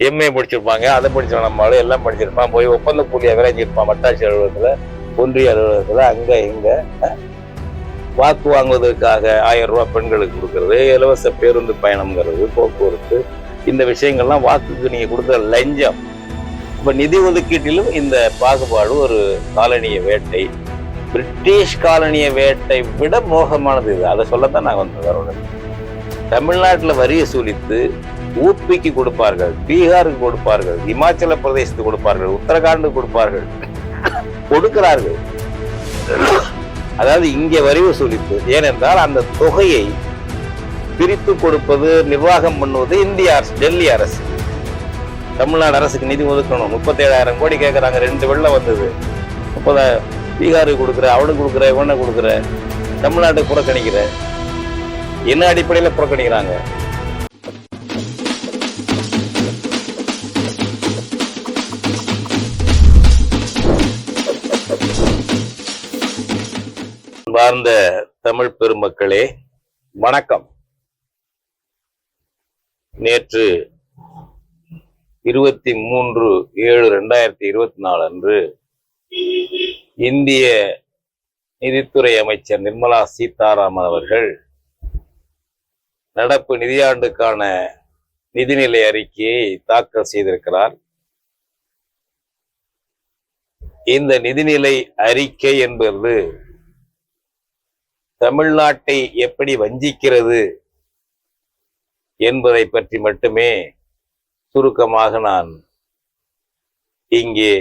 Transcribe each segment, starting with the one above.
MA படிச்சிருப்பாங்க அதை படிச்சவன் நம்மளும் எல்லாம் படிச்சிருப்பான் போய் ஒப்பந்த கூலியாக விரைஞ்சிருப்பான் வட்டாட்சி அலுவலகத்தில் ஒன்றிய அலுவலகத்தில் அங்கே இங்கே வாக்கு வாங்குவதற்காக ஆயிரம் ரூபா பெண்களுக்கு கொடுக்கறது இலவச பேருந்து பயணம்ங்கிறது போக்குவரத்து இந்த விஷயங்கள்லாம் வாக்குக்கு நீங்கள் கொடுக்குற லஞ்சம். இப்போ நிதி ஒதுக்கீட்டிலும் இந்த பாகுபாடு ஒரு காலனிய வேட்டை பிரிட்டிஷ் காலனிய வேட்டை விட மோசமானது இது. அதை சொல்லத்தான் நாங்கள் வந்து வரணும் தமிழ்நாட்டில் வரியை சூழித்து ஊப்பிக்கு கொடுப்பார்கள் பீகாருக்கு கொடுப்பார்கள் இமாச்சல பிரதேசத்துக்கு கொடுப்பார்கள் உத்தரகாண்டுக்கு கொடுப்பார்கள். கொடுக்கிறார்கள். அதாவது இங்கே வரி வசூலிப்பு ஏனென்றால் அந்த தொகையை பிரித்து கொடுப்பது நிர்வாகம் பண்ணுவது இந்திய அரசு டெல்லி அரசு. தமிழ்நாடு அரசுக்கு நிதி ஒதுக்கணும். முப்பத்தேழாயிரம் கோடி கேட்குறாங்க ரெண்டு வெள்ளம் வந்தது. முப்பதாயிரம் பீகாருக்கு கொடுக்குற அவனுக்கு கொடுக்குற இவனை கொடுக்குற தமிழ்நாட்டுக்கு புறக்கணிக்கிற. என்ன அடிப்படையில் புறக்கணிக்கிறாங்க? அன்பார்ந்த தமிழ் பெருமக்களே வணக்கம். நேற்று இருபத்தி மூன்று ஏழு ரெண்டாயிரத்தி இருபத்தி நாலு அன்று இந்திய நிதித்துறை அமைச்சர் நிர்மலா சீதாராமன் அவர்கள் நடப்பு நிதியாண்டுக்கான நிதிநிலை அறிக்கையை தாக்கல் செய்திருக்கிறார். இந்த நிதிநிலை அறிக்கை என்பது தமிழ்நாட்டை எப்படி வஞ்சிக்கிறது என்பதை பற்றி மட்டுமே சுருக்கமாக நான் இங்கே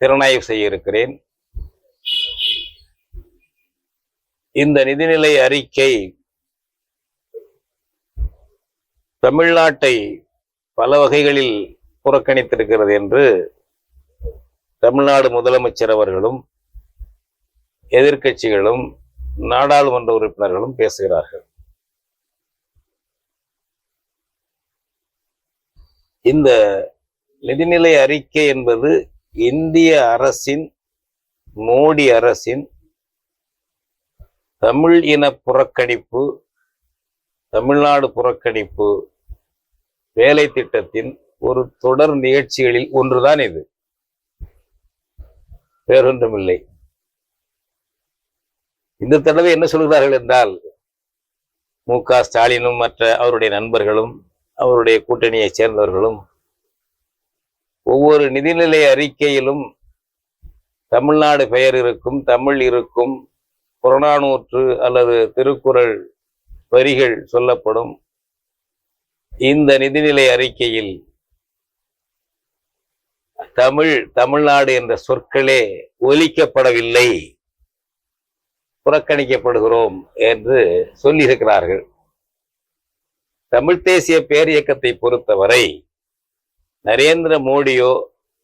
திறனாய்வு செய்ய இருக்கிறேன். இந்த நிதிநிலை அறிக்கை தமிழ்நாட்டை பல வகைகளில் புறக்கணித்திருக்கிறது என்று தமிழ்நாடு முதலமைச்சர் அவர்களும் எதிர்க்கட்சிகளும் நாடாளுமன்ற உறுப்பினர்களும் பேசுகிறார்கள். இந்த நிதிநிலை அறிக்கை என்பது இந்திய அரசின் மோடி அரசின் தமிழ் இன புறக்கணிப்பு தமிழ்நாடு புறக்கணிப்பு வேலை திட்டத்தின் ஒரு தொடர் நிகழ்ச்சிகளில் ஒன்றுதான் இது. வேறொன்றுமில்லை. இந்த தடவை என்ன சொல்கிறார்கள் என்றால் மு க ஸ்டாலினும் மற்ற அவருடைய நண்பர்களும் அவருடைய கூட்டணியைச் சேர்ந்தவர்களும் ஒவ்வொரு நிதிநிலை அறிக்கையிலும் தமிழ்நாடு பெயர் இருக்கும் தமிழ் இருக்கும் புறநானூற்று அல்லது திருக்குறள் வரிகள் சொல்லப்படும். இந்த நிதிநிலை அறிக்கையில் தமிழ் தமிழ்நாடு என்ற சொற்களே ஒலிக்கப்படவில்லை. புறக்கணிக்கப்படுகிறோம் என்று சொல்லியிருக்கிறார்கள். தமிழ் தேசிய பேரியக்கத்தை பொறுத்தவரை நரேந்திர மோடியோ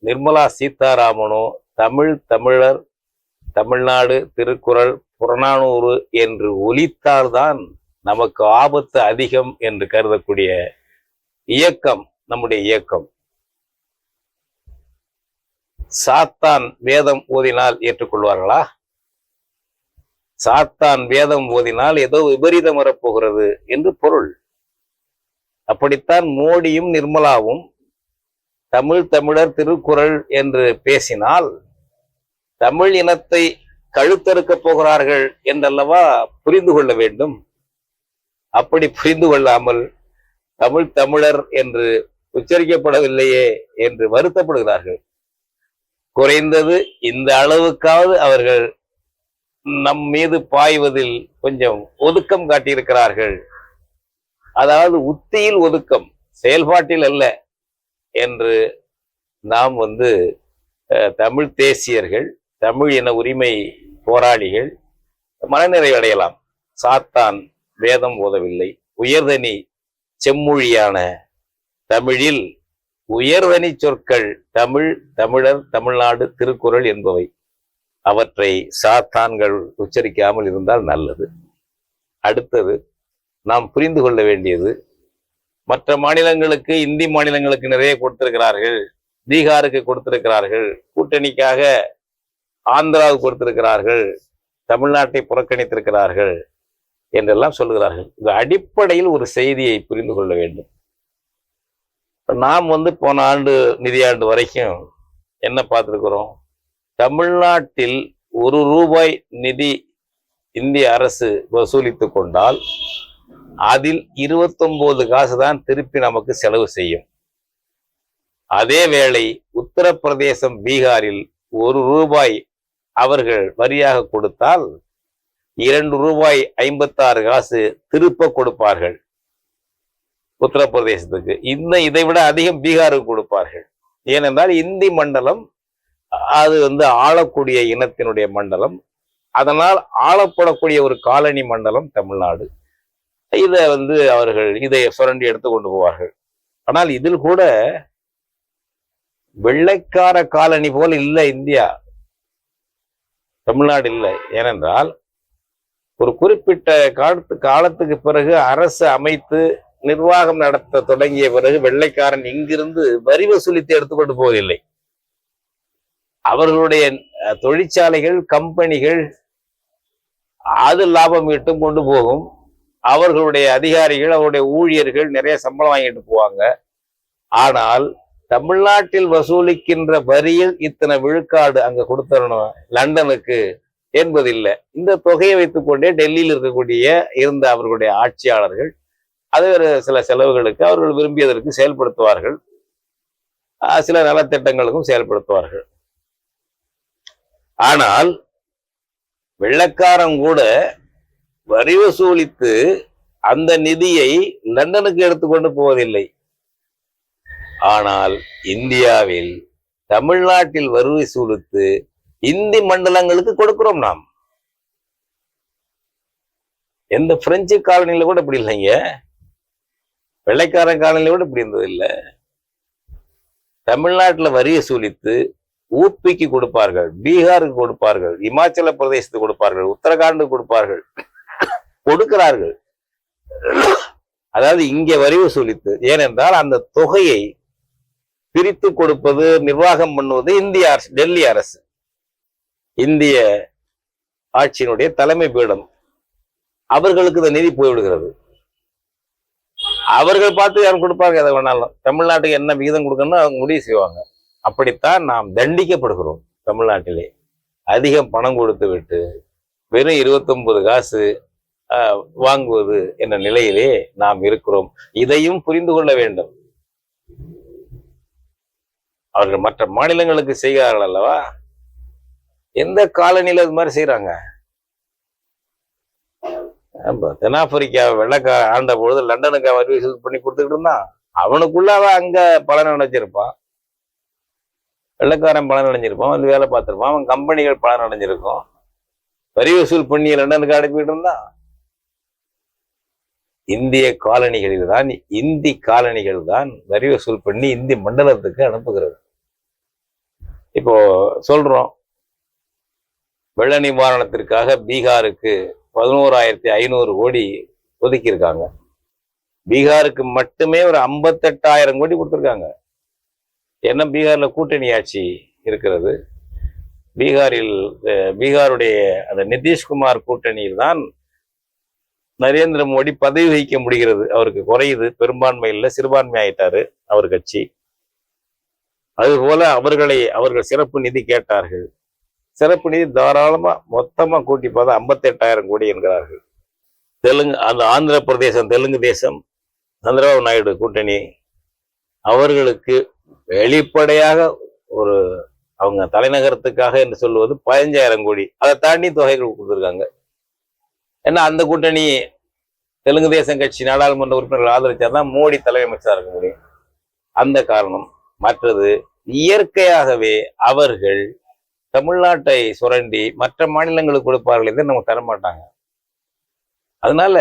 நிர்மலா சீதாராமனோ தமிழ் தமிழர் தமிழ்நாடு திருக்குறள் புறநானூறு என்று ஒலித்தால்தான் நமக்கு ஆபத்து அதிகம் என்று கருதக்கூடிய இயக்கம் நம்முடைய இயக்கம். சாத்தான் வேதம் ஓதினால் ஏற்றுக்கொள்வார்களா? சாத்தான் வேதம் ஓதினால் ஏதோ விபரீதம் வரப்போகிறது என்று பொருள். அப்படித்தான் மோடியும் நிர்மலாவும் தமிழ் தமிழர் திருக்குறள் என்று பேசினால் தமிழ் இனத்தை கழுத்தறுக்கப் போகிறார்கள் என்றல்லவா புரிந்து கொள்ள வேண்டும். அப்படி புரிந்து கொள்ளாமல் தமிழ் தமிழர் என்று உச்சரிக்கப்படவில்லையே என்று வருத்தப்படுகிறார்கள். குறைந்தது இந்த அளவுக்காவது அவர்கள் நம் மீது பாய்வதில் கொஞ்சம் ஒதுக்கம் காட்டியிருக்கிறார்கள். அதாவது உத்தியில் ஒதுக்கம் செயல்பாட்டில் அல்ல என்று நாம் வந்து தமிழ் தேசியர்கள் தமிழ் இன உரிமை போராளிகள் மனநிறைவடையலாம். சாத்தான் வேதம் ஓதவில்லை. உயர்தனி செம்மொழியான தமிழில் உயர்தனி சொற்கள் தமிழ் தமிழர் தமிழ்நாடு திருக்குறள் என்பவை. அவற்றை சாத்தான்கள் உச்சரிக்காமல் இருந்தால் நல்லது. அடுத்தது நாம் புரிந்து கொள்ள வேண்டியது மற்ற மாநிலங்களுக்கு இந்தி மாநிலங்களுக்கு நிறைய கொடுத்திருக்கிறார்கள் பீகாருக்கு கொடுத்திருக்கிறார்கள் கூட்டணிக்காக ஆந்திராவுக்கு கொடுத்திருக்கிறார்கள் தமிழ்நாட்டை புறக்கணித்திருக்கிறார்கள் என்றெல்லாம் சொல்லுகிறார்கள். இது அடிப்படையில் ஒரு செய்தியை புரிந்து கொள்ள வேண்டும். நாம் வந்து போன ஆண்டு நிதியாண்டு வரைக்கும் என்ன பார்த்துருக்குறோம்? தமிழ்நாட்டில் ஒரு ரூபாய் நிதி இந்திய அரசு வசூலித்து கொண்டால் அதில் இருபத்தொன்பது காசு தான் திருப்பி நமக்கு செலவு செய்யும். அதே வேளை உத்தரப்பிரதேசம் பீகாரில் ஒரு ரூபாய் அவர்கள் வரியாக கொடுத்தால் இரண்டு ரூபாய் ஐம்பத்தாறு காசு திருப்ப கொடுப்பார்கள். உத்தரப்பிரதேசத்துக்கு. இந்த இதை விட அதிகம் பீகாருக்கு கொடுப்பார்கள். ஏனென்றால் இந்தி மண்டலம் அது வந்து ஆளக்கூடிய இனத்தினுடைய மண்டலம். அதனால் ஆளப்படக்கூடிய ஒரு காலனி மண்டலம் தமிழ்நாடு. இதை வந்து அவர்கள் இதை சுரண்டி எடுத்து கொண்டு போவார்கள். ஆனால் இதில் கூட வெள்ளைக்கார காலனி போல இல்லை இந்தியா. தமிழ்நாடு இல்லை. ஏனென்றால் ஒரு குறிப்பிட்ட காலத்து காலத்துக்கு பிறகு அரசு அமைத்து நிர்வாகம் நடத்த தொடங்கிய பிறகு வெள்ளைக்காரன் இங்கிருந்து வரி வசூலித்து எடுத்துக்கொண்டு போவதில்லை. அவர்களுடைய தொழிற்சாலைகள் கம்பெனிகள் அது லாபம் ஈட்டும் கொண்டு போகும். அவர்களுடைய அதிகாரிகள் அவருடைய ஊழியர்கள் நிறைய சம்பளம் வாங்கிட்டு போவாங்க. ஆனால் தமிழ்நாட்டில் வசூலிக்கின்ற வரியில் இத்தனை விழுக்காடு அங்க கொடுத்தரணும் லண்டனுக்கு என்பதில்லை. இந்த தொகையை வைத்துக்கொண்டே டெல்லியில் இருக்கக்கூடிய இருந்த அவர்களுடைய ஆட்சியாளர்கள் அது ஒரு சில செலவுகளுக்கு அவர்கள் விரும்பியதற்கு செயல்படுத்துவார்கள். ஆஹ் சில நலத்திட்டங்களுக்கும் செயல்படுத்துவார்கள். ஆனால் வெள்ளக்காரன் கூட வரி வசூலித்து அந்த நிதியை லண்டனுக்கு எடுத்துக்கொண்டு போவதில்லை. ஆனால் இந்தியாவில் தமிழ்நாட்டில் வரி வசூலித்து இந்தி மண்டலங்களுக்கு கொடுக்கிறோம் நாம். எந்த பிரெஞ்சு காலனில கூட இப்படி இல்லைங்க. வெள்ளைக்காரன் காலனில கூட இப்படி இருந்தது இல்ல தமிழ்நாட்டுல வரி வசூலித்து ஊப்பிக்கு கொடுப்பார்கள் பீகாருக்கு கொடுப்பார்கள் இமாச்சல பிரதேசத்துக்கு கொடுப்பார்கள் உத்தரகாண்டுக்கு கொடுப்பார்கள் கொடுக்கிறார்கள். அதாவது இங்கே வரி வசூலித்து ஏனென்றால் அந்த தொகையை பிரித்து கொடுப்பது நிர்வாகம் பண்ணுவது இந்திய அரசு டெல்லி அரசு. இந்திய ஆட்சியினுடைய தலைமை பீடம். அவர்களுக்கு இந்த நிதி போய்விடுகிறது. அவர்கள் பார்த்து யாரும் கொடுப்பாங்க எதை வேணாலும். தமிழ்நாட்டுக்கு என்ன விகிதம் கொடுக்கணும்னு அவங்க முடிவு செய்வாங்க. அப்படித்தான் நாம் தண்டிக்கப்படுகிறோம் தமிழ்நாட்டிலே. அதிகம் பணம் கொடுத்து விட்டு வெறும் 29 காசு வாங்குவது என்ற நிலையிலே நாம் இருக்கிறோம். இதையும் புரிந்து கொள்ள வேண்டும். அவர்கள் மற்ற மாநிலங்களுக்கு செய்கிறார்கள் அல்லவா? எந்த காலனியில் இது மாதிரி செய்யறாங்க ஆமா, தென்னாப்பிரிக்கா வெள்ளக்கா ஆண்ட பொழுது லண்டனுக்கு வரி வசூல் பண்ணி கொடுத்துக்கிட்டு இருந்தான். அவனுக்குள்ளாவ அங்க பலனை நினைச்சிருப்பான். வெள்ளக்காரன் பலன் அடைஞ்சிருப்பான் வந்து வேலை பார்த்துருப்பான் அவன் கம்பெனிகள் பலன் அடைஞ்சிருக்கும். வரி வசூல் பண்ணி லண்டனுக்கு அனுப்பிட்டு இருந்தான். இந்திய காலனிகளில் தான் இந்தி காலனிகள் தான் வரி வசூல் பண்ணி இந்தி மண்டலத்துக்கு அனுப்புகிறது. இப்போ சொல்றோம் வெள்ள நிவாரணத்திற்காக பீகாருக்கு பதினோராயிரத்தி ஐநூறு கோடி ஒதுக்கியிருக்காங்க. பீகாருக்கு மட்டுமே ஒரு ஐம்பத்தெட்டாயிரம் கோடி கொடுத்துருக்காங்க. ஏன்னா பீகார்ல கூட்டணி ஆட்சி இருக்கிறது? பீகாரில் பீகாருடைய அந்த நிதிஷ்குமார் கூட்டணியில் தான் நரேந்திர மோடி பதவி வகிக்க முடிகிறது. அவருக்கு குறையுது. பெரும்பான்மை இல்லை. சிறுபான்மை ஆயிட்டாரு அவர் கட்சி. அதுபோல அவர்களை அவர்கள் சிறப்பு நிதி கேட்டார்கள். சிறப்பு நிதி தாராளமா மொத்தமா கூட்டி பார்த்தா ஐம்பத்தெட்டாயிரம் கோடி என்கிறார்கள். தெலுங்கு அந்த ஆந்திர பிரதேசம் தெலுங்கு தேசம் சந்திரபாபு நாயுடு கூட்டணி. அவர்களுக்கு வெளிப்படையாக ஒரு அவங்க தலைநகரத்துக்காக என்று சொல்லுவது பதினஞ்சாயிரம் கோடி. அதை தாண்டி தொகைகள் கொடுத்துருக்காங்க. ஏன்னா அந்த கூட்டணி தெலுங்கு தேசம் கட்சி நாடாளுமன்ற உறுப்பினர்கள் ஆதரிச்சாதான் மோடி தலைமைச்சராக இருக்க முடியும். அந்த காரணம். மற்றது இயற்கையாகவே அவர்கள் தமிழ்நாட்டை சுரண்டி மற்ற மாநிலங்களுக்கு கொடுப்பார்கள் இதை நமக்கு தர மாட்டாங்க. அதனால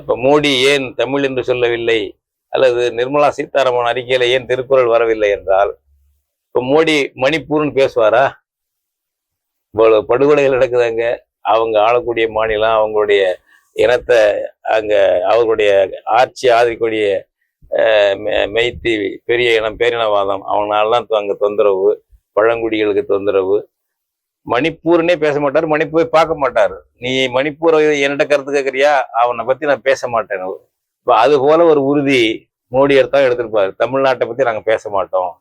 இப்ப மோடி ஏன் தமிழ் என்று சொல்லவில்லை? அல்லது நிர்மலா சீதாராமன் அறிக்கையில் ஏன் திருக்குறள் வரவில்லை என்றால் இப்போ மோடி மணிப்பூர்னு பேசுவாரா? இவ்வளவு படுகொலைகள் நடக்குதாங்க அவங்க ஆளக்கூடிய மாநிலம் அவங்களுடைய இனத்தை அங்க அவர்களுடைய ஆட்சி ஆதரிக்கூடிய மெய்த்தி பெரிய இனம் பேரினவாதம் அவனாலதான் அங்கே அங்க தொந்தரவு பழங்குடிகளுக்கு தொந்தரவு. மணிப்பூர்னே பேச மாட்டார் மணிப்பூரை பார்க்க மாட்டார். நீ மணிப்பூரை என்கிட்ட கருத்து கேட்கறியா அவனை பத்தி நான் பேச மாட்டேன். இப்போ அது போல ஒரு உறுதி மோடியர் தான் எடுத்திருப்பார். தமிழ்நாட்டை பத்தி நாங்க பேச மாட்டோம்.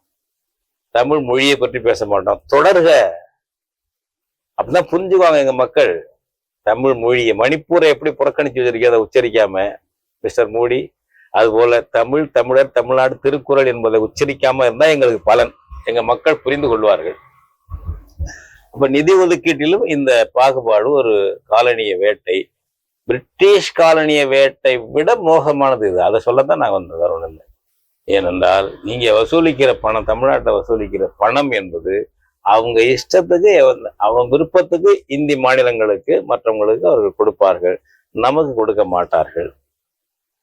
தமிழ் மொழியை பற்றி பேச மாட்டோம். தொடர்க. அப்படிதான் புரிஞ்சுக்குவாங்க எங்க மக்கள். தமிழ் மொழியை மணிப்பூரை எப்படி புறக்கணிச்சு வச்சிருக்கே அதை உச்சரிக்காம மிஸ்டர் மோடி அதுபோல தமிழ் தமிழர் தமிழ்நாடு திருக்குறள் என்பதை உச்சரிக்காம இருந்தா எங்களுக்கு பலன். எங்க மக்கள் புரிந்து கொள்வார்கள். அப்ப நிதி ஒதுக்கீட்டிலும் இந்த பாகுபாடு ஒரு காலனிய வேட்டை பிரிட்டிஷ் காலனிய வேட்டை விட மோசமானது இது. அதை சொல்லத்தான் நான் வந்து வரணும் இல்லை ஏனென்றால் நீங்க வசூலிக்கிற பணம் தமிழ்நாட்டை வசூலிக்கிற பணம் என்பது அவங்க இஷ்டத்துக்கு அவன் விருப்பத்துக்கு இந்தி மாநிலங்களுக்கு மற்றவங்களுக்கு அவர்கள் கொடுப்பார்கள். நமக்கு கொடுக்க மாட்டார்கள்.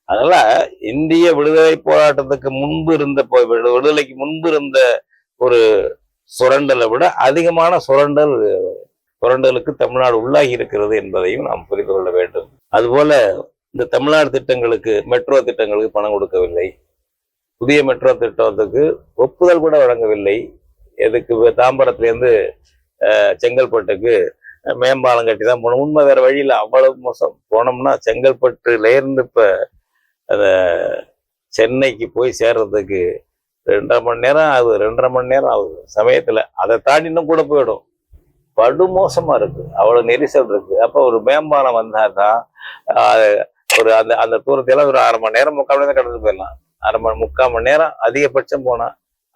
அதனால இந்திய விடுதலை போராட்டத்துக்கு முன்பு இருந்த விடு- விடுதலைக்கு முன்பு இருந்த ஒரு சுரண்டலை விட அதிகமான சுரண்டல் சுரண்டலுக்கு தமிழ்நாடு உள்ளாகி இருக்கிறது என்பதையும் நாம் புரிந்து கொள்ள வேண்டும். அதுபோல இந்த தமிழ்நாடு திட்டங்களுக்கு மெட்ரோ திட்டங்களுக்கு பணம் கொடுக்கவில்லை. புதிய மெட்ரோ திட்டத்துக்கு ஒப்புதல் கூட வழங்கவில்லை. எதுக்கு தாம்பரத்துலேருந்து செங்கல்பட்டுக்கு மேம்பாலம் கட்டி தான் போகணும் உண்மை வேற வழியில் அவ்வளவு மோசம். போனோம்னா செங்கல்பட்டுலேருந்து இப்போ அந்த சென்னைக்கு போய் சேர்றதுக்கு ரெண்டரை மணி நேரம் ஆகுது. ரெண்டரை மணி நேரம் ஆகுது. சமயத்தில். அதை தாண்டி இன்னும் கூட போயிடும். படுமோசமா இருக்கு. அவ்வளவு நெரிசல் இருக்கு. அப்ப ஒரு மேம்பாலம் வந்தாதான் ஒரு அந்த அந்த தூரத்தையெல்லாம் ஒரு அரை மணி நேரம் முக்கால் மணி நேரம் கடந்து போயிடலாம். அரை மணி முக்கால் மணி நேரம் அதிகபட்சம் போனா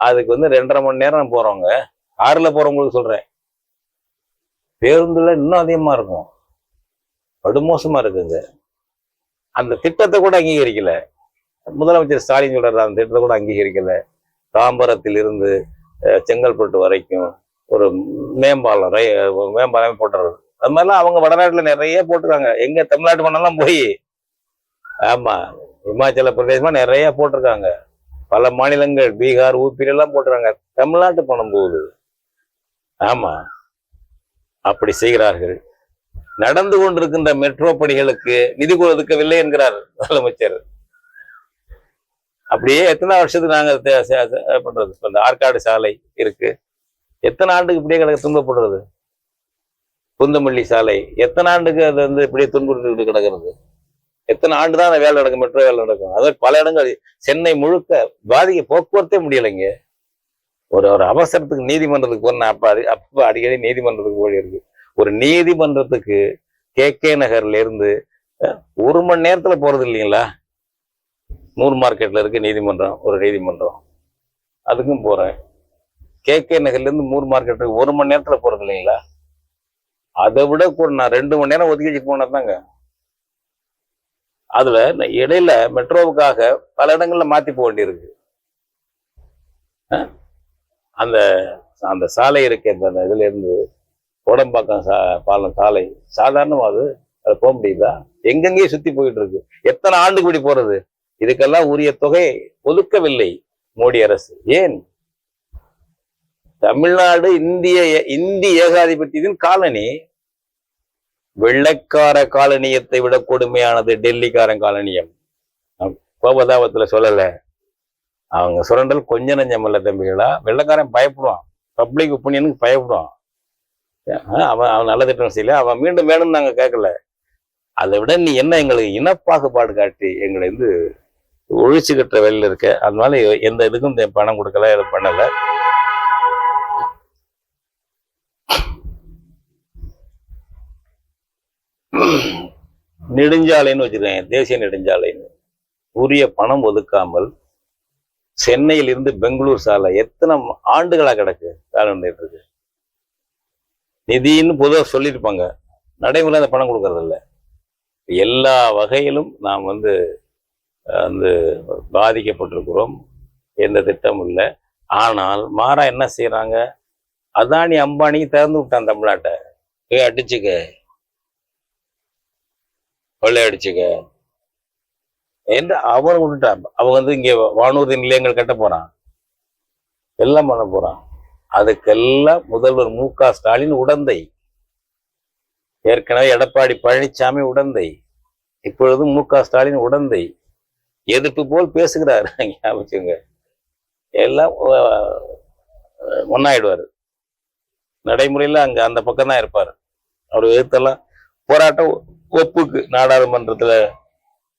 அதுக்கு வந்து ரெண்டரை மணி நேரம் போறவங்க. ஆறுல போறவங்களுக்கு சொல்றேன். பேருந்துல இன்னும் அதிகமா இருக்கும். படுமோசமா இருக்குங்க. அந்த திட்டத்தை கூட அங்கீகரிக்கல. முதலமைச்சர் ஸ்டாலின் சொல்றாரு அந்த திட்டத்தை கூட அங்கீகரிக்கல. தாம்பரத்தில் இருந்து செங்கல்பட்டு வரைக்கும் ஒரு மேம்பாலம் ரை மேம்பாலமே போட்டுறது. அது மாதிரிலாம் அவங்க வடநாட்டில் நிறைய போட்டிருக்காங்க. எங்கே தமிழ்நாட்டு மண்ணெல்லாம் போய் ஆமாம் இமாச்சல பிரதேசமாக நிறைய போட்டிருக்காங்க. பல மாநிலங்கள் பீகார் ஊப்பிலெல்லாம் போட்டுருக்காங்க. தமிழ்நாட்டு பணம் போகுது. ஆமாம் அப்படி செய்கிறார்கள். நடந்து கொண்டிருக்கின்ற மெட்ரோ பணிகளுக்கு நிதி ஒதுக்கவில்லை என்கிறார் முதலமைச்சர். அப்படியே எத்தனை வருஷத்துக்கு நாங்கள் பண்றது? இந்த ஆற்காடு சாலை இருக்கு. எத்தனை ஆண்டுக்கு இப்படியே கிடக்க துன்பப்படுறது? குந்தமல்லி சாலை. எத்தனை ஆண்டுக்கு அது வந்து இப்படியே துன்புறுத்திட்டு கிடக்கிறது? எத்தனை ஆண்டு தான் அந்த வேலை நடக்கும் மெட்ரோ வேலை நடக்கும்? அதாவது பல இடங்கள் சென்னை முழுக்க பாதிக்க போக்குவரத்தே முடியலைங்க. ஒரு ஒரு அவசரத்துக்கு நீதிமன்றத்துக்கு போனேன் அப்போ அடி- அப்ப அடிக்கடி நீதிமன்றத்துக்கு போய் இருக்கு. ஒரு நீதிமன்றத்துக்கு கே. கே. நகர்ல இருந்து ஒரு மணி நேரத்துல போறது இல்லைங்களா? நூறு மார்க்கெட்ல இருக்கு நீதிமன்றம் ஒரு நீதிமன்றம். அதுக்கும் போறேன். கே கே நகர்ல இருந்து மூர் மார்க்கெட்டுக்கு ஒரு மணி நேரத்துல போறது இல்லைங்களா? அதை விட கூட நான் ரெண்டு மணி நேரம் ஒதுக்கி வச்சு போனதாங்க அதுல இடையில மெட்ரோவுக்காக பல இடங்கள்ல மாத்தி போக வேண்டியிருக்கு. அந்த அந்த சாலை இருக்கு அந்த இதுல இருந்து கோடம்பாக்கம் சா பாலம் சாலை. சாதாரணமா அது அது போக முடியுதா? எங்கெங்கேயும் சுத்தி போயிட்டு இருக்கு. எத்தனை ஆண்டுக்கு இப்படி போறது? இதுக்கெல்லாம் உரிய தொகை ஒதுக்கவில்லை மோடி அரசு. ஏன்? தமிழ்நாடு இந்திய இந்தி ஏகாதிபத்தியத்தின் காலனி. வெள்ளைக்கார காலனியத்தை விட கொடுமையானது டெல்லிக்காரன் காலனியம். கோபதாபத்துல சொல்லல. அவங்க சுரண்டல் கொஞ்ச நஞ்சம் இல்ல தம்பிகளா. வெள்ளைக்காரன் பயப்படுவான். பப்ளிக் ஒப்பீனியனுக்கு பயப்படுவான். அவன் அவன் நல்ல திட்டம் செய்யல. அவன் மீண்டும் வேணும்னு நாங்க கேட்கல அதை விட நீ என்ன எங்களுக்கு இனப்பாகுபாடு காட்டி எங்களை வந்து ஒழிச்சு கட்டுற வேலையில் இருக்க. அதனால எந்த இதுக்கும் பணம் கொடுக்கல எதுவும் பண்ணலை. நெடுஞ்சாலைன்னு வச்சிருக்கேன் தேசிய நெடுஞ்சாலைன்னு. உரிய பணம் ஒதுக்காமல் சென்னையிலிருந்து பெங்களூர் சாலை எத்தனை ஆண்டுகளா கிடக்கு வேலை நடந்துட்டு இருக்கு. நிதின்னு பொதுவாக சொல்லியிருப்பாங்க. நடைமுறை அந்த பணம் கொடுக்கறதில்ல. எல்லா வகையிலும் நாம் வந்து வந்து பாதிக்கப்பட்டிருக்கிறோம். எந்த திட்டமும் இல்லை. ஆனால் மாறா என்ன செய்கிறாங்க அதானி அம்பானி திறந்து விட்டான் தமிழ்நாட்டை. போய் அடிச்சுக்க. கொள்ளையடிச்சுக்க. என்று அவன் விட்டுட்டான் அவன் வந்து இங்க வானூர்தி நிலையங்கள் கட்ட போறான். எல்லாம் பண்ண போறான். அதுக்கெல்லாம் முதல்வர் மு க ஸ்டாலின் உடந்தை. ஏற்கனவே எடப்பாடி பழனிசாமி உடந்தை. இப்பொழுதும் மு க ஸ்டாலின் உடந்தை. எதிர்ப்பு போல் பேசுகிறார். ஞாபகம் எல்லாம் ஒன்னாயிடுவார் நடைமுறையில் நடைமுறையில அங்க அந்த பக்கம் தான் இருப்பாரு. அவர் எதிர்த்தெல்லாம் போராட்டம் ஒப்புக்கு நாடாளுமன்றத்தில்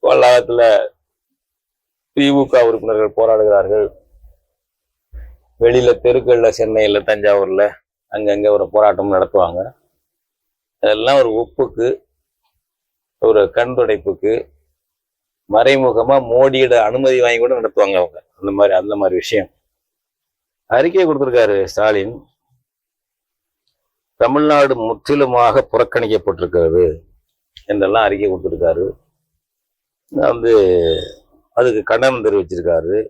வளாகத்துல திமுக உறுப்பினர்கள் போராடுகிறார்கள். வெளியில தெருக்களில் சென்னையில் தஞ்சாவூர்ல அங்கங்கே ஒரு போராட்டம் நடத்துவாங்க. அதெல்லாம் ஒரு ஒப்புக்கு ஒரு கண் துடைப்புக்கு மறைமுகமா மோடியோட அனுமதி வாங்கி கூட நடத்துவாங்க அவங்க. அந்த மாதிரி அந்த மாதிரி விஷயம். அறிக்கை கொடுத்துருக்காரு ஸ்டாலின். தமிழ்நாடு முற்றிலுமாக புறக்கணிக்கப்பட்டிருக்கிறது. என்றெல்லாம் அறிக்கை கொடுத்துருக்காரு. வந்து அதுக்கு கண்டனம் தெரிவிச்சிருக்காரு.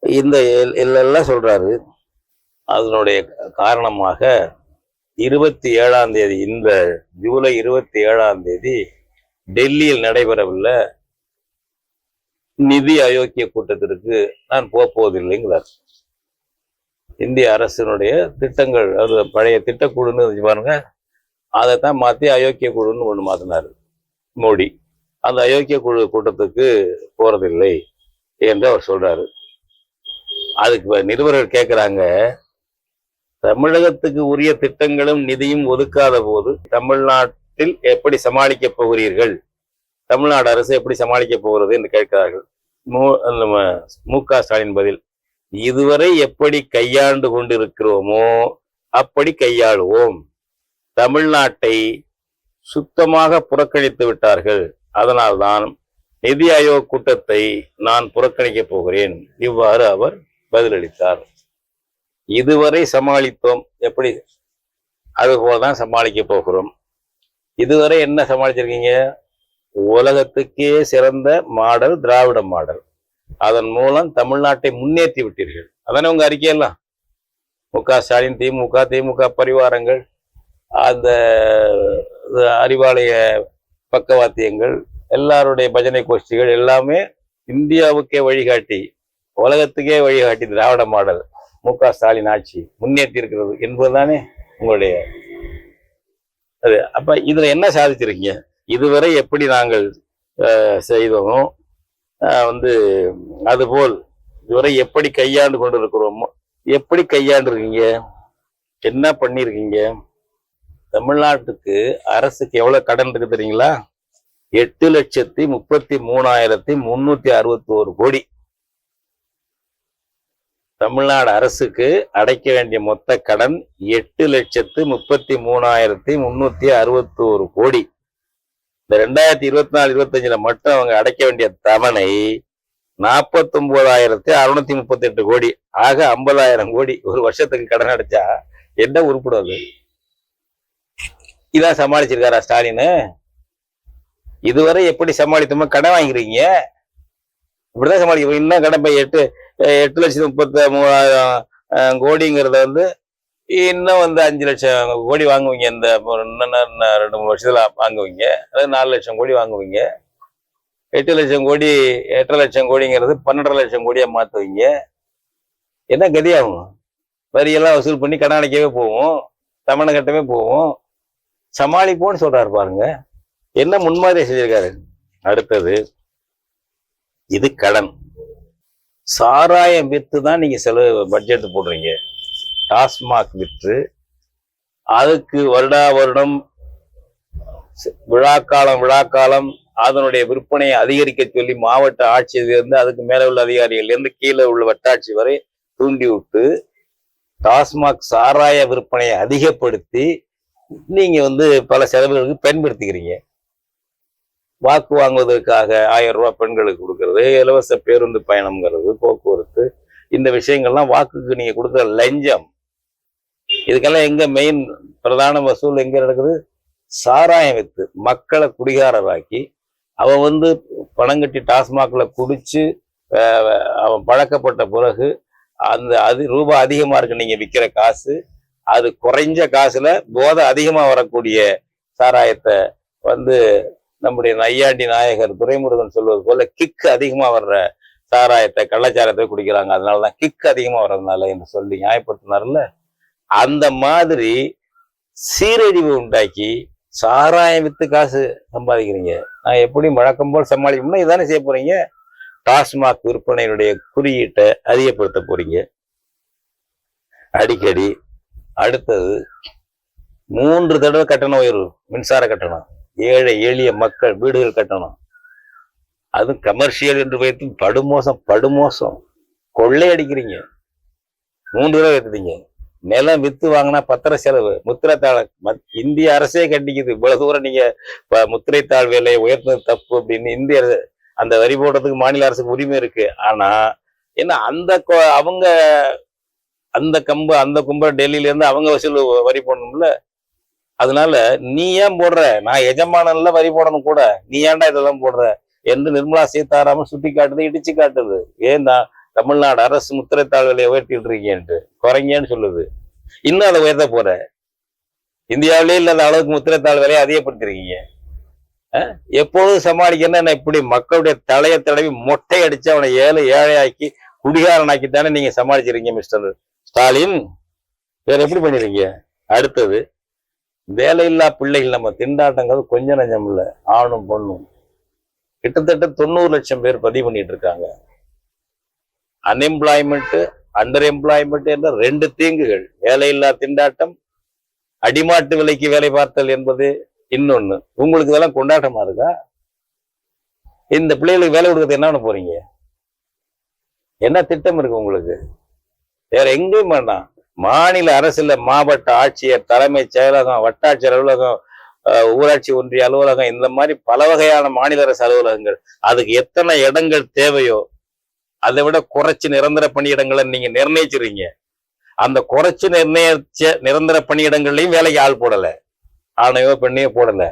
இந்த எல்- எல்லாம் சொல்கிறாரு அதனுடைய காரணமாக இருபத்தி ஏழாம் தேதி இந்த ஜூலை இருபத்தி ஏழாம் தேதி டெல்லியில் நடைபெறவுள்ள நிதி அயோக்கிய கூட்டத்திற்கு நான் போக போவதில்லைங்கிறார். இந்திய அரசினுடைய திட்டங்கள் அது பழைய திட்டக்குழுன்னு பாருங்கள் பாருங்க. அதைத்தான் மாற்றி அயோக்கிய குழுன்னு ஒன்று மாத்தினாரு. மோடி. அந்த அயோக்கிய குழு கூட்டத்துக்கு போறதில்லை என்று அவர் சொல்றாரு. அதுக்கு நிருபர்கள் கேட்குறாங்க தமிழகத்துக்கு உரிய திட்டங்களும் நிதியும் ஒதுக்காத போது தமிழ்நாட்டில் எப்படி சமாளிக்கப் போகிறீர்கள்? தமிழ்நாடு அரசு எப்படி சமாளிக்கப் போகிறது என்று கேட்கிறார்கள். மு- நம்ம மு க ஸ்டாலின் பதில் இதுவரை எப்படி கையாண்டு கொண்டிருக்கிறோமோ அப்படி கையாளுவோம். தமிழ்நாட்டை சுத்தமாக புறக்கணித்து விட்டார்கள். அதனால்தான் நிதி ஆயோக் கூட்டத்தை நான் புறக்கணிக்கப் போகிறேன். இவ்வாறு அவர் பதிலளித்தார். இதுவரை சமாளித்தோம். எப்படி? அதுபோலதான் சமாளிக்க போகிறோம். இதுவரை என்ன சமாளிச்சிருக்கீங்க? உலகத்துக்கே சிறந்த மாடல் திராவிட மாடல். அதன் மூலம் தமிழ்நாட்டை முன்னேற்றி விட்டீர்கள். அதானே உங்க அறிக்கையெல்லாம்? மு க ஸ்டாலின் திமுக திமுக பரிவாரங்கள். அந்த அறிவாலய பக்கவாத்தியங்கள் எல்லாருடைய பஜனை கோஷ்டிகள் எல்லாமே இந்தியாவுக்கே வழிகாட்டி உலகத்துக்கே வழிகாட்டி திராவிட மாடல் மு க ஸ்டாலின் ஆட்சி முன்னேற்றி இருக்கிறது என்பதுதானே உங்களுடைய அது அப்ப இதுல என்ன சாதிச்சிருக்கீங்க? இதுவரை எப்படி நாங்கள் செய்தோமோ வந்து அதுபோல் இதுவரை எப்படி கையாண்டு கொண்டு இருக்கிறோமோ எப்படி கையாண்டு இருக்கீங்க என்ன பண்ணிருக்கீங்க தமிழ்நாட்டுக்கு அரசுக்கு எவ்வளவு கடன் இருக்கு தெரியுங்களா? எட்டு லட்சத்தி முப்பத்தி மூணாயிரத்தி முன்னூத்தி அறுபத்தி ஒரு கோடி. தமிழ்நாடு அரசுக்கு அடைக்க வேண்டிய மொத்த கடன் எட்டு லட்சத்து முப்பத்தி மூணாயிரத்தி முன்னூத்தி அறுபத்தி ஒரு கோடி. இந்த ரெண்டாயிரத்தி இருபத்தி நாலு இருபத்தஞ்சுல மட்டும் அவங்க அடைக்க வேண்டிய தவணை நாற்பத்தி ஒன்பதாயிரத்தி அறுநூத்தி முப்பத்தி எட்டு கோடி. ஆக ஐம்பதாயிரம் கோடி. ஒரு வருஷத்துக்கு கடன் அடைச்சா என்ன உருப்படும் அது? இதான் சமாளிச்சிருக்காரா ஸ்டாலின்? இதுவரை எப்படி சமாளித்தோமோ கடன் வாங்கிறீங்க இப்படிதான் சமாளிக்க இன்னும் கடன் போய் எட்டு எட்டு லட்சத்தி முப்பத்தி மூணாயிரம் கோடிங்கிறத வந்து இன்னும் வந்து அஞ்சு லட்சம் கோடி வாங்குவீங்க. இந்த இன்னும் இன்னும் ரெண்டு மூணு வருஷத்துல வாங்குவீங்க. அதாவது நாலு லட்சம் கோடி வாங்குவீங்க. எட்டு லட்சம் கோடி எட்டரை லட்சம் கோடிங்கிறது பன்னெண்டரை லட்சம் கோடியா மாத்துவீங்க. என்ன கதியாகும்? வரியெல்லாம் வசூல் பண்ணி கடன் அடைக்கவே போவோம் தமணை கட்டவே போவோம் சமாளிப்போம்னு சொல்றாரு பாருங்க. என்ன முன்மாதிரி செஞ்சிருக்காரு? அடுத்தது இது கடன். சாராயம் வித்து தான் நீங்க செலவு பட்ஜெட் போடுறீங்க. டாஸ்மாக் விற்று அதுக்கு வருடா வருடம் விழாக்காலம் விழாக்காலம் அதனுடைய விற்பனையை அதிகரிக்க சொல்லி மாவட்ட ஆட்சியிலிருந்து அதுக்கு மேலே உள்ள அதிகாரிகள்லேருந்து கீழே உள்ள வட்டாட்சி வரை தூண்டி விட்டு டாஸ்மாக் சாராய விற்பனையை அதிகப்படுத்தி நீங்க வந்து பல செலவுகளுக்கு பயன்படுத்திக்கிறீங்க. வாக்கு வாங்குவதற்காக ஆயிரம் ரூபாய் பெண்களுக்கு கொடுக்கறது இலவச பேருந்து பயணம்ங்கிறது போக்குவரத்து இந்த விஷயங்கள்லாம் வாக்குக்கு நீங்க கொடுக்குற லஞ்சம். இதுக்கெல்லாம் எங்க மெயின் பிரதான வசூல் எங்க நடக்குது? சாராயம் வித்து மக்களை குடிகாரராக்கி அவன் வந்து பணம் கட்டி டாஸ்மாக்ல குடிச்சு அவன் பழக்கப்பட்ட பிறகு அந்த அது ரூபாய் அதிகமா இருக்கு நீங்க விற்கிற காசு. அது குறைஞ்ச காசுல போதை அதிகமா வரக்கூடிய சாராயத்தை வந்து நம்முடைய நையாண்டி நாயகர் துரைமுருகன் சொல்வது போல கிக் அதிகமா வர்ற சாராயத்தை கள்ளச்சாரத்தை குடிக்கிறாங்க. அதனாலதான் கிக் அதிகமா வர்றதுனால என்று சொல்லி நியாயப்படுத்தினார்ல. அந்த மாதிரி சீரழிவு உண்டாக்கி சாராயம் வித்து காசு சம்பாதிக்கிறீங்க. நான் எப்படி வழக்கம் போல் சமாளிக்கணும்னா இதானே செய்ய போறீங்க? டாஸ்மாக் விற்பனையினுடைய குறியீட்டை அதிகப்படுத்த போறீங்க. அடிக்கடி அடுத்தது மூன்று தடவை கட்டண உயர்வு மின்சார கட்டணம் ஏழை எளிய மக்கள் வீடுகள் கட்டணம். அதுவும் கமர்ஷியல் என்று வைத்து படுமோசம் படுமோசம். கொள்ளையடிக்கிறீங்க மூன்று தடவை எடுத்துட்டீங்க நிலம் வித்து வாங்கினா பத்திர செலவு முத்திரைத்தாள் மத்- இந்திய அரசே கண்டிக்குது. இவ்வளவு தூரம் நீங்க முத்திரைத்தாள் வேலையை உயர்த்தது தப்பு அப்படின்னு இந்திய அரசு அந்த வரி போடுறதுக்கு மாநில அரசுக்கு உரிமை இருக்கு. ஆனா என்ன அந்த கொ- அவங்க அந்த கம்பு அந்த கும்ப டெல்லியில இருந்து அவங்க வசூல் வரி போடணும்ல? அதனால நீ ஏன் போடுற? நான் எஜமானன்ல வரி போடணும் கூட. நீ ஏன்டா இதெல்லாம் போடுற? என்று நிர்மலா சீதாராமன் சுட்டி காட்டுது இடிச்சு காட்டுது ஏன் தான் தமிழ்நாடு அரசு முத்திரை விலையை உயர்த்திட்டு இருக்கீங்கன்ட்டு குறைங்கன்னு சொல்லுது. இன்னும் அதை உயர்த்த போற? இந்தியாவிலே இல்லாத அளவுக்கு முத்திரைத்தாள் விலையை அதிகப்படுத்திருக்கீங்க. அஹ்? எப்பொழுதும் சமாளிக்கணும் என்ன இப்படி மக்களுடைய தலையை தடவி மொட்டை அடிச்சு அவனை ஏழை ஏழையாக்கி குடிகாரனாக்கித்தானே நீங்க சமாளிச்சிருக்கீங்க மிஸ்டர் ஸ்டாலின் வேற எப்படி பண்ணிருக்கீங்க? அடுத்தது வேலையில்லா பிள்ளைகள் நம்ம திண்டாட்டங்கிறது கொஞ்சம் நஞ்சம் இல்லை ஆணும் பொண்ணும். கிட்டத்தட்ட தொண்ணூறு லட்சம் பேர் பதிவு பண்ணிட்டு இருக்காங்க. அன்எம்ப்ளாய்மெண்ட் அண்டர் எம்ப்ளாய்மெண்ட் என்ற ரெண்டு தீங்குகள். வேலையில்லா திண்டாட்டம் அடிமாட்டு விலைக்கு வேலை பார்த்தல் என்பது இன்னொன்னு. உங்களுக்கு இதெல்லாம் கொண்டாட்டமா இருக்கா? இந்த பிள்ளைகளுக்கு வேலை கொடுக்கறது என்ன பண்ண போறீங்க? என்ன திட்டம் இருக்கு உங்களுக்கு? வேற எங்கேயும் வேண்டாம் மாநில அரசுல மாவட்ட ஆட்சியர் தலைமைச் செயலகம் வட்டாட்சியர் அலுவலகம் ஊராட்சி ஒன்றிய அலுவலகம் இந்த மாதிரி பல வகையான மாநில அரசு அலுவலகங்கள். அதுக்கு எத்தனை இடங்கள் தேவையோ அதை விட குறைச்சு நிரந்தர பணியிடங்களை நீங்க நிர்ணயிச்சிருக்கீங்க. அந்த குறைச்சு நிர்ணயிச்ச நிரந்தர பணியிடங்கள்லயும் வேலைக்கு ஆள் போடல. ஆணையோ பெண்ணையோ போடல.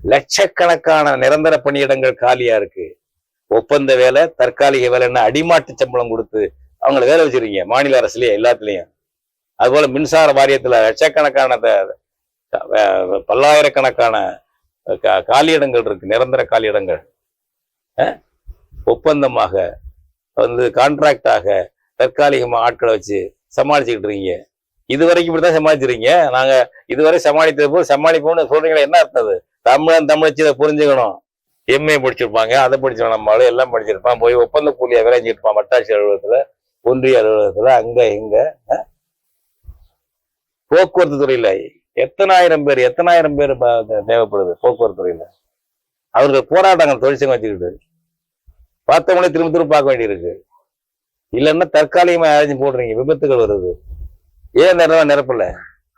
லட்சக்கணக்கான நிரந்தர பணியிடங்கள் காலியா இருக்கு. ஒப்பந்த வேலை தற்காலிக வேலைன்னு அடிமாட்டு சம்பளம் கொடுத்து அவங்களை வேலை வச்சிருக்கீங்க மாநில அரசுலயே எல்லாத்துலயும். அதுபோல மின்சார வாரியத்துல லட்சக்கணக்கான பல்லாயிரக்கணக்கான கா- காலியிடங்கள் இருக்கு நிரந்தர காலியிடங்கள். ஒப்பந்தமாக வந்து கான்ட்ராக்டாக தற்காலிகமாக ஆட்களை வச்சு சமாளிச்சுக்கிட்டு இருக்கீங்க. இது வரைக்கும் இப்படிதான் சமாளிச்சிருக்கீங்க. நாங்கள் இதுவரை சமாளித்தது போது சமாளிப்போம்னு சொல்றீங்களா என்ன அர்த்தம் அது? தமிழன் தமிழச்சி இதை புரிஞ்சுக்கணும். எம்ஏ படிச்சிருப்பாங்க அதை படிச்சவன் நம்மளும் எல்லாம் படிச்சிருப்பான் போய் ஒப்பந்த கூலியாக விளைஞ்சிருப்பான் வட்டாட்சி அலுவலகத்தில். ஒன்றிய அலுவலகத்துல அங்க இங்க அஹ்? போக்குவரத்து துறையில எத்தனாயிரம் பேர் எத்தனாயிரம் பேர் தேவைப்படுது போக்குவரத்து துறையில? அவர்கள் போராட்டங்கள் தொழிற்சங்கம் வச்சுக்கிட்டு. பார்த்தவங்களே திரும்ப திரும்ப பார்க்க வேண்டியிருக்கு. இல்லைன்னா தற்காலிகமா யாராச்சும் போடுறீங்க விபத்துகள் வருது. ஏன் நிறவ நிரப்பல?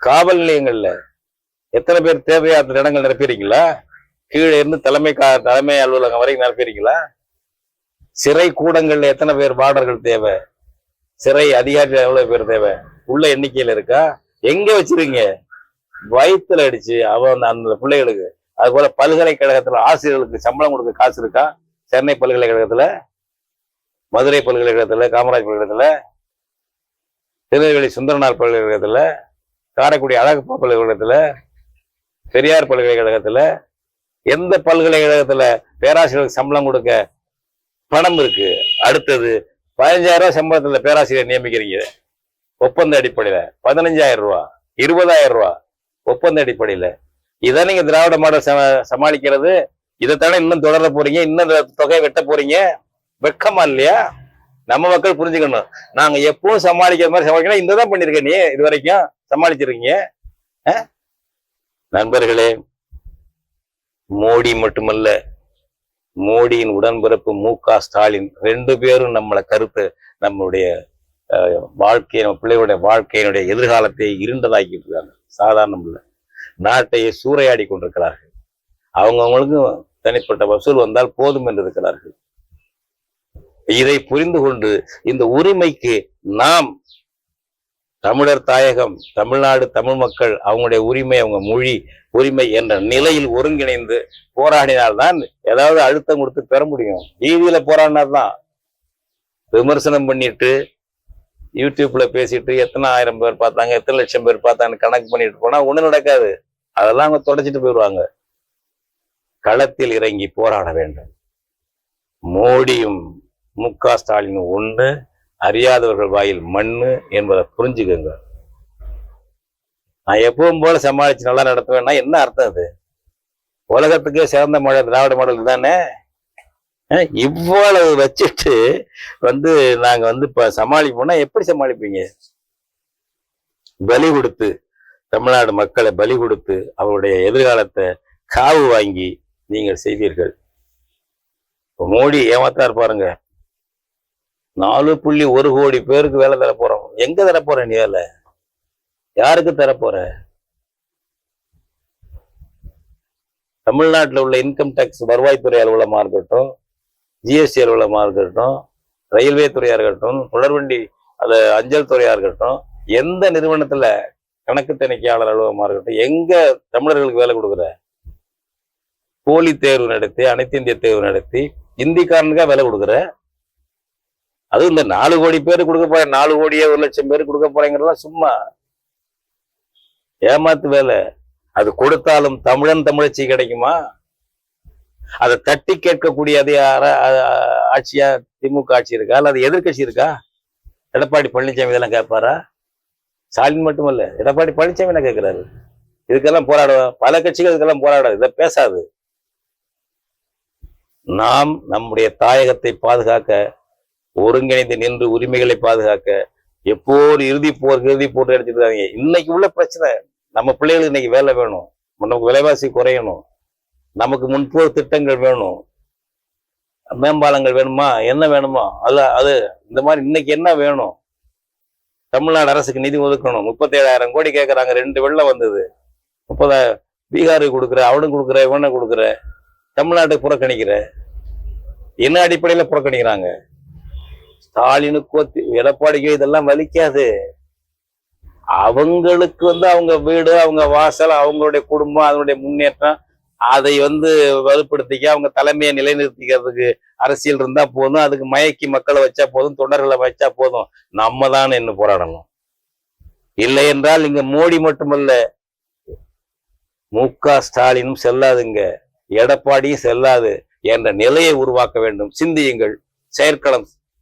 காவல் நிலையங்கள்ல எத்தனை பேர் தேவையா அந்த இடங்கள் நிரப்பிடுறீங்களா கீழே இருந்து தலைமை கா தலைமை அலுவலகம் வரைக்கும் நிரப்பிடுறீங்களா சிறை கூடங்கள்ல எத்தனை பேர் வார்டர்கள் தேவை? சிறை அதிகாரிகள் எவ்வளவு பேர் தேவை? உள்ள எண்ணிக்கையில இருக்கா? எங்க வச்சிருங்க வயிற்றுல அடிச்சு அவன் அந்த பிள்ளைகளுக்கு. அது போல பல்கலைக்கழகத்துல ஆசிரியர்களுக்கு சம்பளம் கொடுக்க காசு இருக்கா? சென்னை பல்கலைக்கழகத்துல மதுரை பல்கலைக்கழகத்துல காமராஜ் பல்கலைக்கழகத்துல திருநெல்வேலி சுந்தரனார் பல்கலைக்கழகத்துல காரைக்குடி அழகப்பா பல்கலைக்கழகத்துல பெரியார் பல்கலைக்கழகத்துல எந்த பல்கலைக்கழகத்துல பேராசிரியர்களுக்கு சம்பளம் கொடுக்க பணம் இருக்கு? அடுத்தது பதினஞ்சாயிரம் ரூபாய் சம்பளத்துல பேராசிரியர் நியமிக்கிறீங்க ஒப்பந்த அடிப்படையில. பதினஞ்சாயிரம் ரூபா இருபதாயிரம் ரூபா ஒப்பந்த அடிப்படையில. இதான் நீங்க திராவிட மாடல் ச சமாளிக்கிறது. இதைத்தானே இன்னும் தொடர போறீங்க இன்னும் இந்த தொகையை வெட்ட போறீங்க. வெக்கமா இல்லையா? நம்ம மக்கள் புரிஞ்சுக்கணும். நாங்க எப்பவும் சமாளிக்கிற மாதிரி சமாளிக்கணும். இந்த தான் பண்ணிருக்க நீ இது வரைக்கும் சமாளிச்சிருக்கீங்க நண்பர்களே மோடி மட்டுமல்ல மோடியின் உடன்பிறப்பு மு க ஸ்டாலின் ரெண்டு பேரும் நம்மளை கருத்து நம்மளுடைய அஹ், வாழ்க்கை நம்ம பிள்ளைகளுடைய வாழ்க்கையினுடைய எதிர்காலத்தை இருண்டதாக்கிட்டு இருக்காங்க. சாதாரணம் இல்லை. நாட்டையே சூறையாடி கொண்டிருக்கிறார்கள். அவங்கவுங்களுக்கும் தனிப்பட்ட வசூல் வந்தால் போதும் என்று இருக்கிறார்கள். இதை புரிந்து கொண்டு இந்த உரிமைக்கு நாம் தமிழர் தாயகம் தமிழ்நாடு தமிழ் மக்கள் அவங்களுடைய உரிமை அவங்க மொழி உரிமை என்ற நிலையில் ஒருங்கிணைந்து போராடினால்தான் ஏதாவது அழுத்தம் கொடுத்து பெற முடியும். டிவியில போராடினால்தான் விமர்சனம் பண்ணிட்டு யூடியூப்ல பேசிட்டு எத்தனை ஆயிரம் பேர் பார்த்தாங்க எத்தனை லட்சம் பேர் பார்த்தாங்க கணக்கு பண்ணிட்டு போனா ஒண்ணும் நடக்காது. அதெல்லாம் அவங்க தொடச்சிட்டு போயிடுவாங்க களத்தில் இறங்கி போராட வேண்டும். மோடியும் மு க ஸ்டாலினும் ஒன்று அறியாதவர்கள் வாயில் மண்ணு என்பதை புரிஞ்சுக்கோங்க. நான் எப்பவும் போல சமாளிச்சு நல்லா நடத்துவேன்னா என்ன அர்த்தம் அது? உலகத்துக்கே சிறந்த மாடல் திராவிட மாடல் தானே? இவ்வளவு வச்சுட்டு வந்து நாங்க வந்து இப்ப சமாளிப்போம்னா எப்படி சமாளிப்பீங்க? பலி கொடுத்து தமிழ்நாடு மக்களை பலி கொடுத்து அவருடைய எதிர்காலத்தை காவு வாங்கி நீங்கள் செய்வீர்கள் மோடி ஏமாத்தா பாருங்க. நாலு புள்ளி ஒரு கோடி பேருக்கு வேலை தர போறோம். எங்க தர போற நீ வேலை? யாருக்கு தர போற? தமிழ்நாட்டில் உள்ள இன்கம் டேக்ஸ் வருவாய்த்துறை அலுவலகமா இருக்கட்டும் ஜிஎஸ்டி அலுவலகமா இருக்கட்டும் ரயில்வே துறையா இருக்கட்டும் தொடர்வண்டி அது அஞ்சல் துறையா இருக்கட்டும் எந்த நிறுவனத்துல கணக்கு தணிக்கையாளர் அலுவலகமாக இருக்கட்டும் எங்க தமிழர்களுக்கு வேலை கொடுக்குற? போலி தேர்வு நடத்தி அனைத்து இந்திய தேர்வு நடத்தி இந்திக்காரனுக்கா வேலை கொடுக்குற? அதுவும் இந்த நாலு கோடி பேர் கொடுக்க போறேன் நாலு கோடியே ஒரு லட்சம் பேர் கொடுக்க போறேங்கிறதெல்லாம் சும்மா ஏமாத்து வேலை. அது கொடுத்தாலும் தமிழன் தமிழச்சி கிடைக்குமா? அதை தட்டி கேட்கக்கூடிய அதே யாரா- ஆட்சியா திமுக ஆட்சி இருக்கா? அல்லது எதிர்க்கட்சி இருக்கா? எடப்பாடி பழனிசாமி இதெல்லாம் கேட்பாரா? ஸ்டாலின் மட்டுமல்ல எடப்பாடி பழனிசாமி என்ன கேட்கிறாரு? இதுக்கெல்லாம் போராடுவோம் பல கட்சிகள் இதுக்கெல்லாம் போராடாது இதை பேசாது. நாம் நம்முடைய தாயகத்தை பாதுகாக்க ஒருங்கிணைந்து நின்று உரிமைகளை பாதுகாக்க எப்போ ஒரு இறுதி போர் இறுதி போர் எடுத்துட்டு இருக்காங்க இன்னைக்கு உள்ள பிரச்சனை நம்ம பிள்ளைகளுக்கு இன்னைக்கு வேலை வேணும். நமக்கு விலைவாசி குறையணும். நமக்கு முன்போர் திட்டங்கள் வேணும். மேம்பாலங்கள் வேணுமா? என்ன வேணுமா? அது அது இந்த மாதிரி இன்னைக்கு என்ன வேணும்? தமிழ்நாடு அரசுக்கு நிதி ஒதுக்கணும். முப்பத்தேழாயிரம் கோடி கேட்கறாங்க ரெண்டு வெள்ளம் வந்தது. முப்பதாயிரம் பீகாருக்கு கொடுக்குற அவனுக்கு கொடுக்குற இவனை கொடுக்குற தமிழ்நாட்டுக்கு புறக்கணிக்கிற. என்ன அடிப்படையில புறக்கணிக்கிறாங்க? ஸ்டாலினுக்கோ எடப்பாடிக்கோ இதெல்லாம் வலிக்காது. அவங்களுக்கு வந்து அவங்க வீடு அவங்க வாசல் அவங்களுடைய குடும்பம் அதனுடைய முன்னேற்றம் அதை வந்து வலுப்படுத்திக்க அவங்க தலைமையை நிலைநிறுத்திக்கிறதுக்கு அரசியல் இருந்தா போதும். அதுக்கு மயக்கி மக்களை வச்சா போதும் தொண்டர்களை வச்சா போதும். நம்ம தான் என்ன போராடணும். இல்லை என்றால் இங்க மோடி மட்டுமல்ல. மு க ஸ்டாலினும் செல்லாதுங்க. எடப்பாடியும் செல்லாது என்ற நிலையை உருவாக்க வேண்டும். சிந்தியுங்கள். செயற்களம்